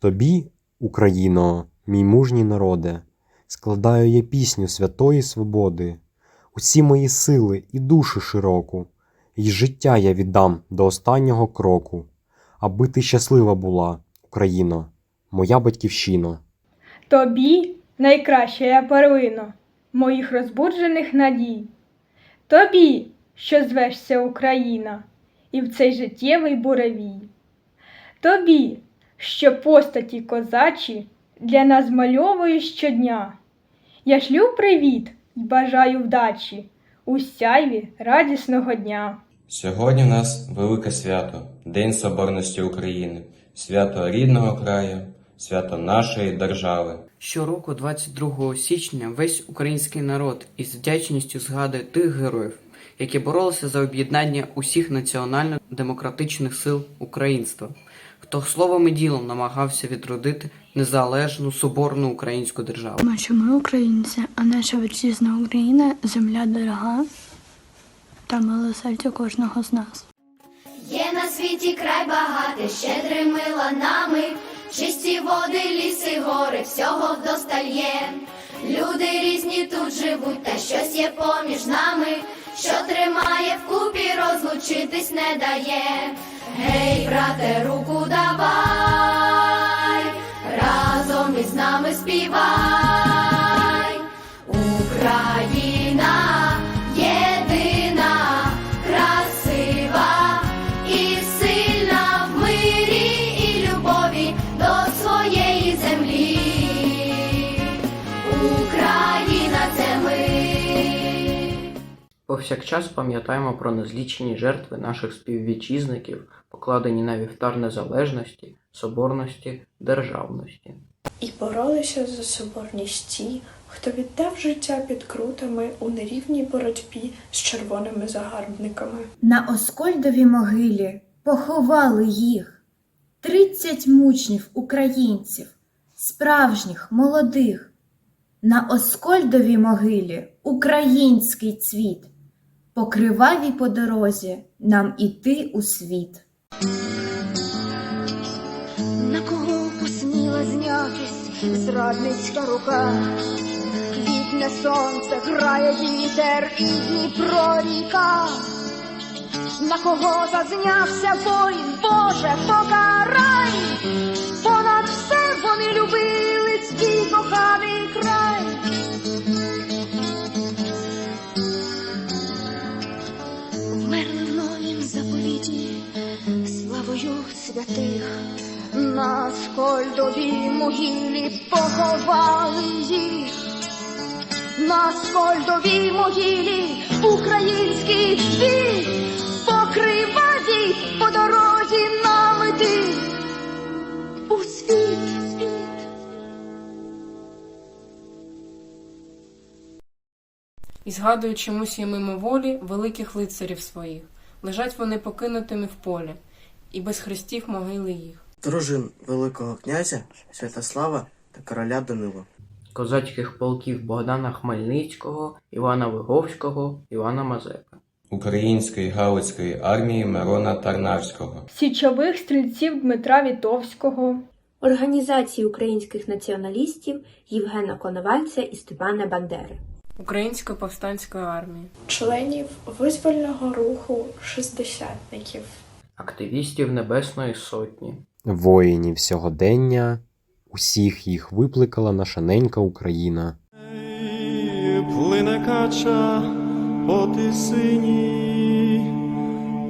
Тобі, Україно, мій мужній народе, складаю я пісню святої свободи, усі мої сили і душу широку, і життя я віддам до останнього кроку, аби ти щаслива була, Україно, моя батьківщина. Тобі найкраща я перлино моїх розбуджених надій. Тобі, що звешся Україна, і в цей життєвий буревій. Тобі, що постаті козачі для нас змальовуєш щодня. Я шлю привіт і бажаю вдачі у сяйві радісного дня. Сьогодні у нас велике свято День Соборності України, свято рідного краю, свято нашої держави. Щороку, 22 січня, весь український народ із вдячністю згадує тих героїв, які боролися за об'єднання усіх національно-демократичних сил українства, хто словом і ділом намагався відродити незалежну соборну українську державу. Тому що ми українці, а наша вітчизна Україна земля дорога та миле серця кожного з нас. Є на світі край багатий, щедрими ланами, чисті води, ліси, гори, всього вдосталь є. Люди різні тут живуть, та щось є поміж нами, що тримає вкупі, розлучитись не дає. Гей, брате, руку давай, разом із нами співай. Україна Повсякчас пам'ятаємо про незлічені жертви наших співвітчизників, покладені на вівтар незалежності, соборності, державності. І боролися за соборність ті, хто віддав життя під крутами у нерівній боротьбі з червоними загарбниками. На Оскольдовій могилі поховали їх тридцять мучнів українців, справжніх, молодих. На Оскольдовій могилі український цвіт, по кривавій по дорозі нам іти у світ. На кого посміла знятись зрадницька рука? Квітне сонце грає вітер і Дніпро ріка. На кого зазнявся воїн, Боже, покарай, понад все вони любили свій коханий край. На скольдовій могилі поховали їх. На скольдовій могилі український світ покривавій по дорозі нам іти у світ. І згадую чомусь мимоволі великих лицарів своїх. Лежать вони покинутими в полі, і без хрестів могили їх. Дружин Великого князя Святослава та короля Данила. Козацьких полків Богдана Хмельницького, Івана Виговського, Івана Мазепи. Української Галицької армії Мирона Тарнавського. Січових стрільців Дмитра Вітовського, Організації українських націоналістів Євгена Коновальця і Степана Бандери. Української повстанської армії. Членів визвольного руху шестдесятників. Активістів Небесної Сотні. Воїнів сьогодення, усіх їх викликала наша ненька Україна. Плине кача по тисині,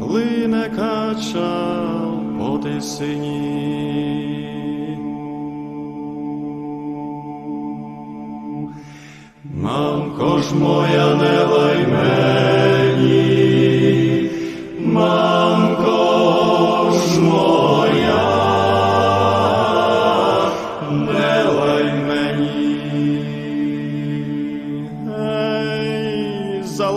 плине кача по тисині. Мамко ж моя не лай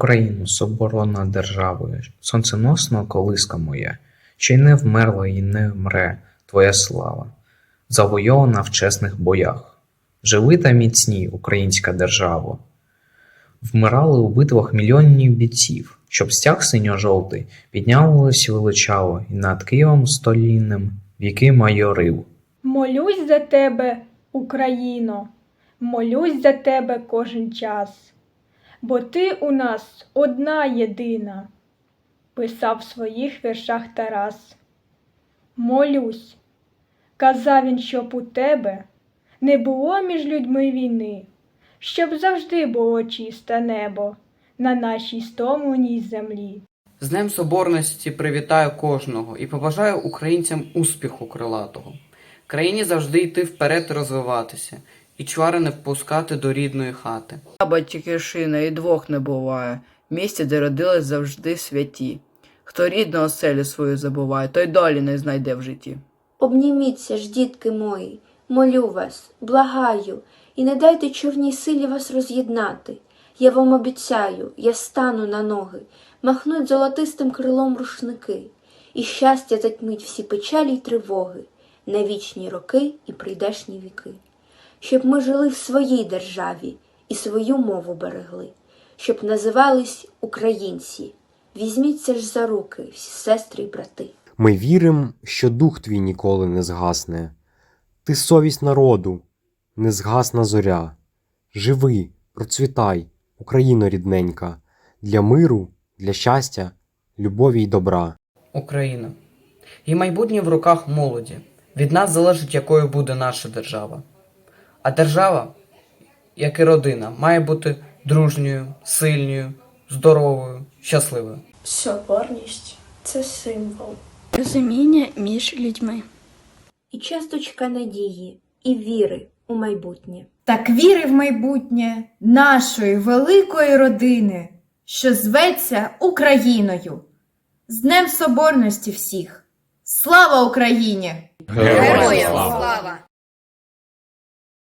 Україну, соборона державою, сонценосно колиска моя, чи не вмерла і не вмре твоя слава, завойована в чесних боях. Живи та міцні, українська держава. Вмирали у битвах мільйонів бійців, щоб стяг синьо-жовтий піднялось величаво і над Києвом столінним віки майорив. Молюсь за тебе, Україно, молюсь за тебе кожен час, бо ти у нас одна єдина, писав в своїх віршах Тарас. Молюсь, казав він, щоб у тебе не було між людьми війни, щоб завжди було чисте небо на нашій стомленій землі. З Днем Соборності привітаю кожного і побажаю українцям успіху крилатого. Країні завжди йти вперед і розвиватися, і чвари не впускати до рідної хати. Батьківщина і двох не буває, місце, де родились завжди святі. Хто рідну оселю свою забуває, той долі не знайде в житті. Обніміться ж, дітки мої, молю вас, благаю, і не дайте човній силі вас роз'єднати. Я вам обіцяю, я стану на ноги, махнуть золотистим крилом рушники, і щастя затьмить всі печалі й тривоги, на вічні роки і прийдешні віки. Щоб ми жили в своїй державі і свою мову берегли, щоб називались українці. Візьміться ж за руки, всі сестри й брати. Ми вірим, що дух твій ніколи не згасне. Ти совість народу, незгасна зоря. Живи, процвітай, Україно рідненька, для миру, для щастя, любові й добра. Україна. І майбутнє в руках молоді. Від нас залежить, якою буде наша держава. А держава, як і родина, має бути дружньою, сильною, здоровою, щасливою. Соборність це символ. Розуміння між людьми. І часточка надії, і віри у майбутнє. Так віри в майбутнє нашої великої родини, що зветься Україною. З Днем Соборності всіх! Слава Україні! Героям слава!